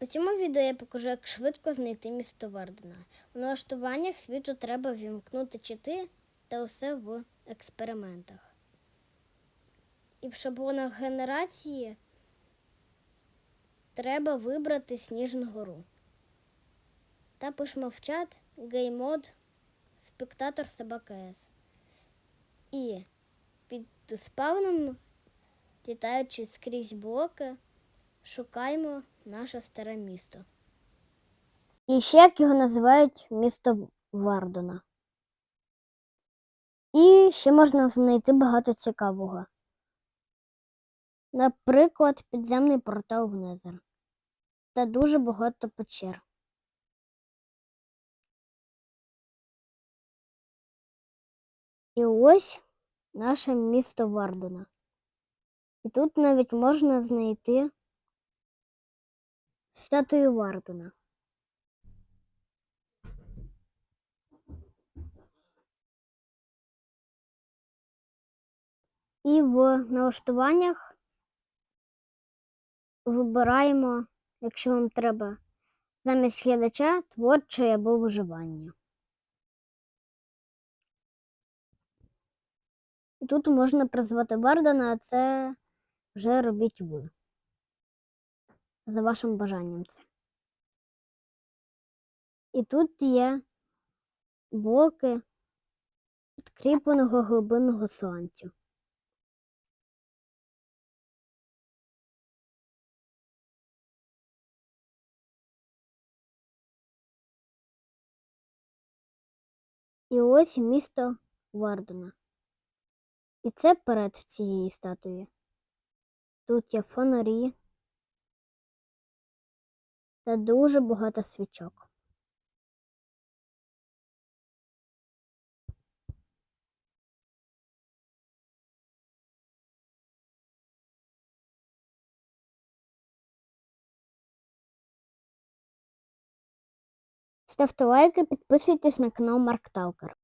У цьому відео я покажу, як швидко знайти місто Вардена. У налаштуваннях світу треба вімкнути чити та усе в експериментах. І в шаблонах генерації треба вибрати Сніжну гору. Та пишемо в чат геймод спектатор собака С. І під спавном, літаючи скрізь блоки, шукаємо наше старе місто. І ще як його називають місто Вардена. І ще можна знайти багато цікавого. Наприклад, підземний портал в Незер. Та дуже багато печер. І ось наше місто Вардена. І тут навіть можна знайти статую Вардена. І в налаштуваннях вибираємо, якщо вам треба, замість глядача творче або виживання. Тут можна призвати Вардена, а це вже робіть ви. За вашим бажанням це. І тут є блоки підкріпленого глибинного сланцю. І ось місто Вардена. І це перед цієї статуї. Тут є фонарі та дуже багато свічок. Ставте лайки, підписуйтесь на канал Марк Талкер.